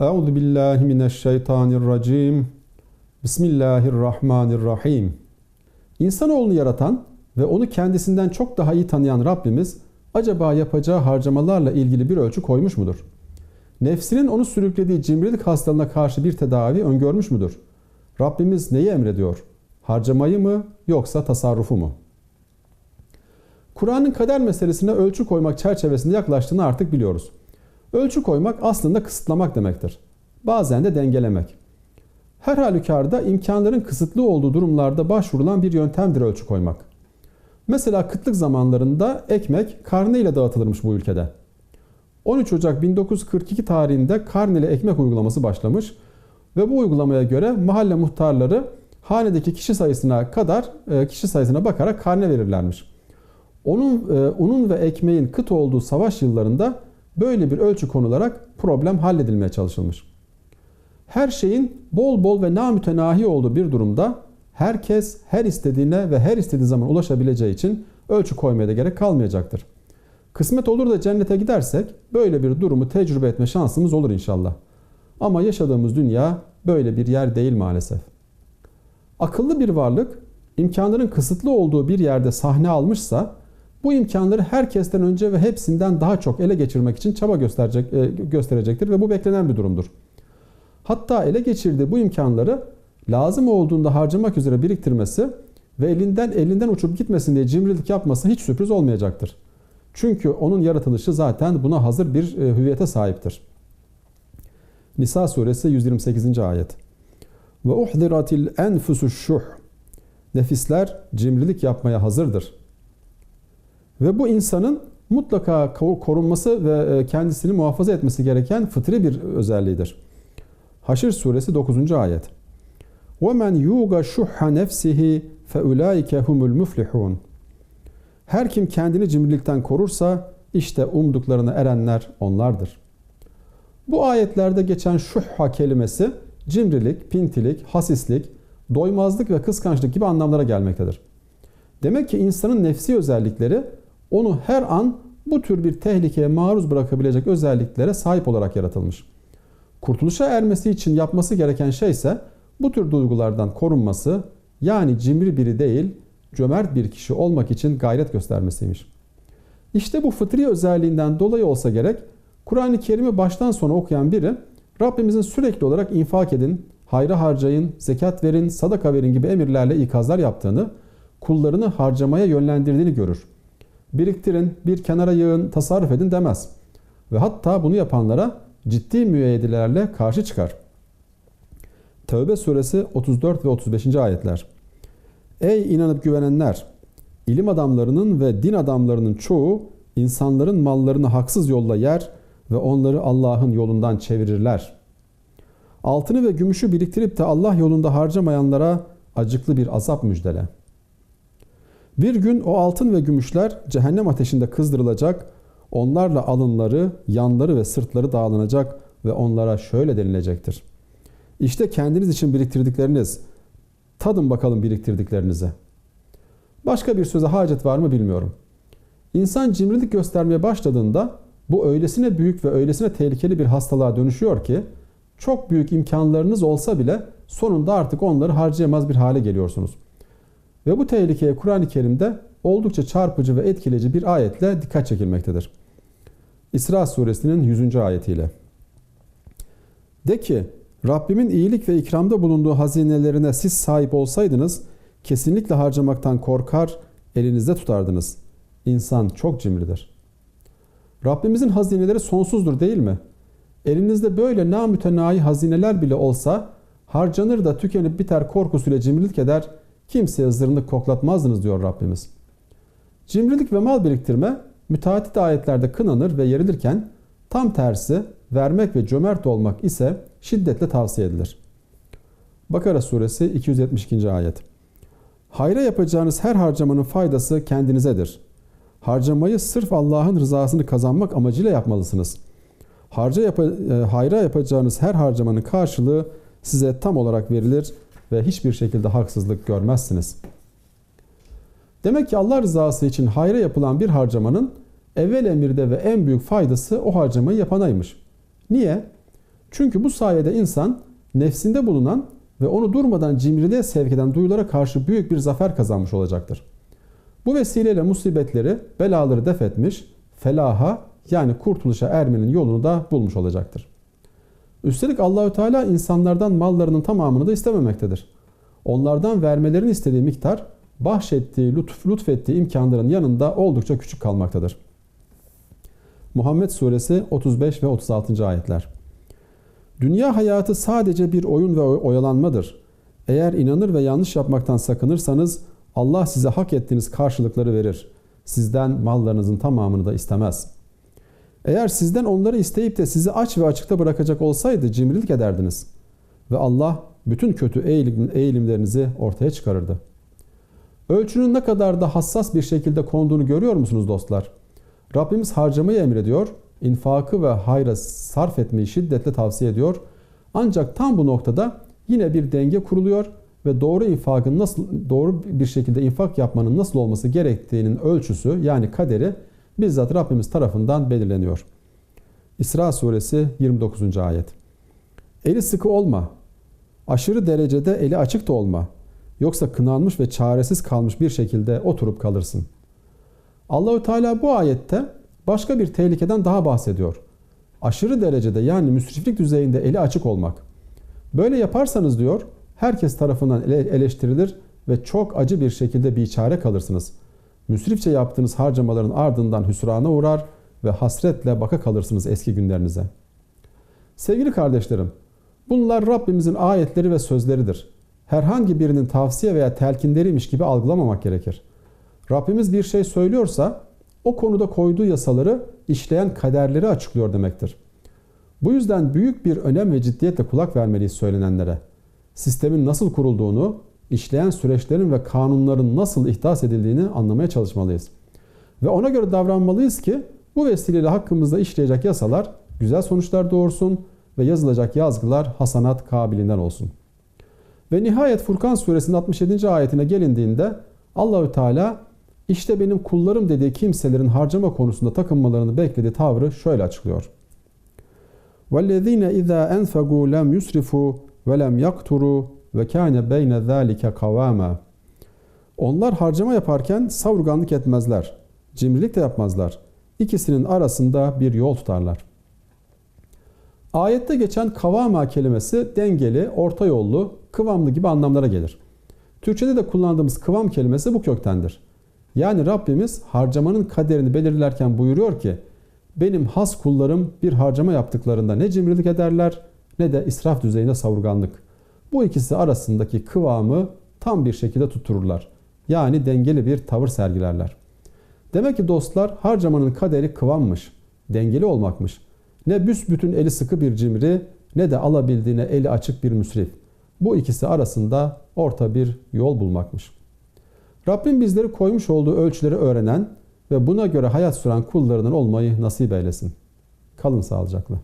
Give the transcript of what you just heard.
Euzu billahi mineşşeytanirracim. Bismillahirrahmanirrahim. İnsanoğlunu yaratan ve onu kendisinden çok daha iyi tanıyan Rabbimiz acaba yapacağı harcamalarla ilgili bir ölçü koymuş mudur? Nefsinin onu sürüklediği cimrilik hastalığına karşı bir tedavi öngörmüş müdür? Rabbimiz neyi emrediyor? Harcamayı mı yoksa tasarrufu mu? Kur'an'ın kader meselesine ölçü koymak çerçevesinde yaklaştığını artık biliyoruz. Ölçü koymak aslında kısıtlamak demektir. Bazen de dengelemek. Her halükarda imkanların kısıtlı olduğu durumlarda başvurulan bir yöntemdir ölçü koymak. Mesela kıtlık zamanlarında ekmek karne ile dağıtılırmış bu ülkede. 13 Ocak 1942 tarihinde karneli ekmek uygulaması başlamış ve bu uygulamaya göre mahalle muhtarları hanedeki kişi sayısına kadar e, kişi sayısına bakarak karne verirlermiş. Onun e, unun ve ekmeğin kıt olduğu savaş yıllarında böyle bir ölçü konularak problem halledilmeye çalışılmış. Her şeyin bol bol ve namütenahi olduğu bir durumda herkes her istediğine ve her istediği zaman ulaşabileceği için ölçü koymaya da gerek kalmayacaktır. Kısmet olur da cennete gidersek böyle bir durumu tecrübe etme şansımız olur inşallah. Ama yaşadığımız dünya böyle bir yer değil maalesef. Akıllı bir varlık imkanların kısıtlı olduğu bir yerde sahne almışsa bu imkanları herkesten önce ve hepsinden daha çok ele geçirmek için çaba gösterecek, e, gösterecektir ve bu beklenen bir durumdur. Hatta ele geçirdiği bu imkanları lazım olduğunda harcamak üzere biriktirmesi ve elinden elinden uçup gitmesin diye cimrilik yapması hiç sürpriz olmayacaktır. Çünkü onun yaratılışı zaten buna hazır bir e, hüviyete sahiptir. Nisa suresi 128. ayet. Ve uhdiratil enfusuş şuh. Nefisler cimrilik yapmaya hazırdır. Ve bu insanın mutlaka korunması ve e, kendisini muhafaza etmesi gereken fıtri bir özelliğidir. Haşr suresi 9. ayet. وَمَنْ يُوغَ شُحَّ نَفْسِهِ فَاُولَٰئِكَ هُمُ الْمُفْلِحُونَ Her kim kendini cimrilikten korursa işte umduklarına erenler onlardır. Bu ayetlerde geçen şuhha kelimesi cimrilik, pintilik, hasislik, doymazlık ve kıskançlık gibi anlamlara gelmektedir. Demek ki insanın nefsi özellikleri onu her an bu tür bir tehlikeye maruz bırakabilecek özelliklere sahip olarak yaratılmış. Kurtuluşa ermesi için yapması gereken şey ise bu tür duygulardan korunması yani cimri biri değil cömert bir kişi olmak için gayret göstermesiymiş. İşte bu fıtri özelliğinden dolayı olsa gerek Kur'an-ı Kerim'i baştan sona okuyan biri Rabbimizin sürekli olarak infak edin, hayra harcayın, zekat verin, sadaka verin gibi emirlerle ikazlar yaptığını, kullarını harcamaya yönlendirdiğini görür. Biriktirin, bir kenara yığın, tasarruf edin demez. Ve hatta bunu yapanlara ciddi müeyyidelerle karşı çıkar. Tevbe suresi 34 ve 35. ayetler. Ey inanıp güvenenler! İlim adamlarının ve din adamlarının çoğu insanların mallarını haksız yolla yer ve onları Allah'ın yolundan çevirirler. Altını ve gümüşü biriktirip de Allah yolunda harcamayanlara acıklı bir azap müjdele. Bir gün o altın ve gümüşler cehennem ateşinde kızdırılacak, onlarla alınları, yanları ve sırtları dağlanacak ve onlara şöyle denilecektir. İşte kendiniz için biriktirdikleriniz, tadın bakalım biriktirdiklerinizi. Başka bir söze hacet var mı bilmiyorum. İnsan cimrilik göstermeye başladığında bu öylesine büyük ve öylesine tehlikeli bir hastalığa dönüşüyor ki çok büyük imkanlarınız olsa bile sonunda artık onları harcayamaz bir hale geliyorsunuz. Ve bu tehlikeye Kur'an-ı Kerim'de oldukça çarpıcı ve etkileyici bir ayetle dikkat çekilmektedir. İsra suresinin 100. ayetiyle. De ki Rabbimin iyilik ve ikramda bulunduğu hazinelerine siz sahip olsaydınız kesinlikle harcamaktan korkar, elinizde tutardınız. İnsan çok cimridir. Rabbimizin hazineleri sonsuzdur değil mi? Elinizde böyle namütenayi hazineler bile olsa harcanır da tükenip biter korkusuyla cimrilik eder, kimseye zırnık koklatmazdınız diyor Rabbimiz. Cimrilik ve mal biriktirme müteahhit ayetlerde kınanır ve yerilirken tam tersi vermek ve cömert olmak ise şiddetle tavsiye edilir. Bakara suresi 272. ayet. Hayra yapacağınız her harcamanın faydası kendinizedir. Harcamayı sırf Allah'ın rızasını kazanmak amacıyla yapmalısınız. Harca yap e, hayra yapacağınız her harcamanın karşılığı size tam olarak verilir ve hiçbir şekilde haksızlık görmezsiniz. Demek ki Allah rızası için hayra yapılan bir harcamanın evvel emirde ve en büyük faydası o harcamayı yapanaymış. Niye? Çünkü bu sayede insan nefsinde bulunan ve onu durmadan cimriliğe sevk eden duyulara karşı büyük bir zafer kazanmış olacaktır. Bu vesileyle musibetleri, belaları def etmiş, felaha yani kurtuluşa ermenin yolunu da bulmuş olacaktır. Üstelik Allahü Teala insanlardan mallarının tamamını da istememektedir. Onlardan vermelerini istediği miktar bahşettiği, lütf, lütfettiği imkanların yanında oldukça küçük kalmaktadır. Muhammed Suresi 35 ve 36. ayetler. Dünya hayatı sadece bir oyun ve oyalanmadır. Eğer inanır ve yanlış yapmaktan sakınırsanız Allah size hak ettiğiniz karşılıkları verir. Sizden mallarınızın tamamını da istemez. Eğer sizden onları isteyip de sizi aç ve açıkta bırakacak olsaydı cimrilik ederdiniz. Ve Allah bütün kötü eğilim, eğilimlerinizi ortaya çıkarırdı. Ölçünün ne kadar da hassas bir şekilde konduğunu görüyor musunuz dostlar? Rabbimiz harcamayı emrediyor, infakı ve hayra sarf etmeyi şiddetle tavsiye ediyor. Ancak tam bu noktada yine bir denge kuruluyor ve doğru infakın nasıl doğru bir şekilde infak yapmanın nasıl olması gerektiğinin ölçüsü yani kaderi bizzat Rabbimiz tarafından belirleniyor. İsra suresi 29. ayet. Eli sıkı olma. Aşırı derecede eli açık da olma. Yoksa kınanmış ve çaresiz kalmış bir şekilde oturup kalırsın. Allahü Teala bu ayette başka bir tehlikeden daha bahsediyor. Aşırı derecede yani müsriflik düzeyinde eli açık olmak. Böyle yaparsanız diyor herkes tarafından eleştirilir ve çok acı bir şekilde bir çare kalırsınız. Müsrifçe yaptığınız harcamaların ardından hüsrana uğrar ve hasretle baka kalırsınız eski günlerinize. Sevgili kardeşlerim, bunlar Rabbimizin ayetleri ve sözleridir. Herhangi birinin tavsiye veya telkinleriymiş gibi algılamamak gerekir. Rabbimiz bir şey söylüyorsa o konuda koyduğu yasaları işleyen kaderleri açıklıyor demektir. Bu yüzden büyük bir önem ve ciddiyetle kulak vermeliyiz söylenenlere. Sistemin nasıl kurulduğunu, işleyen süreçlerin ve kanunların nasıl ihdas edildiğini anlamaya çalışmalıyız. Ve ona göre davranmalıyız ki bu vesileyle hakkımızda işleyecek yasalar güzel sonuçlar doğursun ve yazılacak yazgılar hasanat kabilinden olsun. Ve nihayet Furkan suresinin 67. ayetine gelindiğinde Allahü Teala işte benim kullarım dediği kimselerin harcama konusunda takınmalarını beklediği tavrı şöyle açıklıyor. وَالَّذ۪ينَ اِذَا اَنْفَقُوا لَمْ يُسْرِفُوا وَلَمْ يَقْتُرُوا ve kâne beyne zâlike kavâma. Onlar harcama yaparken savurganlık etmezler. Cimrilik de yapmazlar. İkisinin arasında bir yol tutarlar. Ayette geçen kavama kelimesi dengeli, orta yollu, kıvamlı gibi anlamlara gelir. Türkçede de kullandığımız kıvam kelimesi bu köktendir. Yani Rabbimiz harcamanın kaderini belirlerken buyuruyor ki benim has kullarım bir harcama yaptıklarında ne cimrilik ederler ne de israf düzeyinde savurganlık. Bu ikisi arasındaki kıvamı tam bir şekilde tuttururlar. Yani dengeli bir tavır sergilerler. Demek ki dostlar harcamanın kaderi kıvammış, dengeli olmakmış. Ne büsbütün eli sıkı bir cimri ne de alabildiğine eli açık bir müsrif. Bu ikisi arasında orta bir yol bulmakmış. Rabbim bizleri koymuş olduğu ölçüleri öğrenen ve buna göre hayat süren kullarının olmayı nasip eylesin. Kalın sağlıcakla.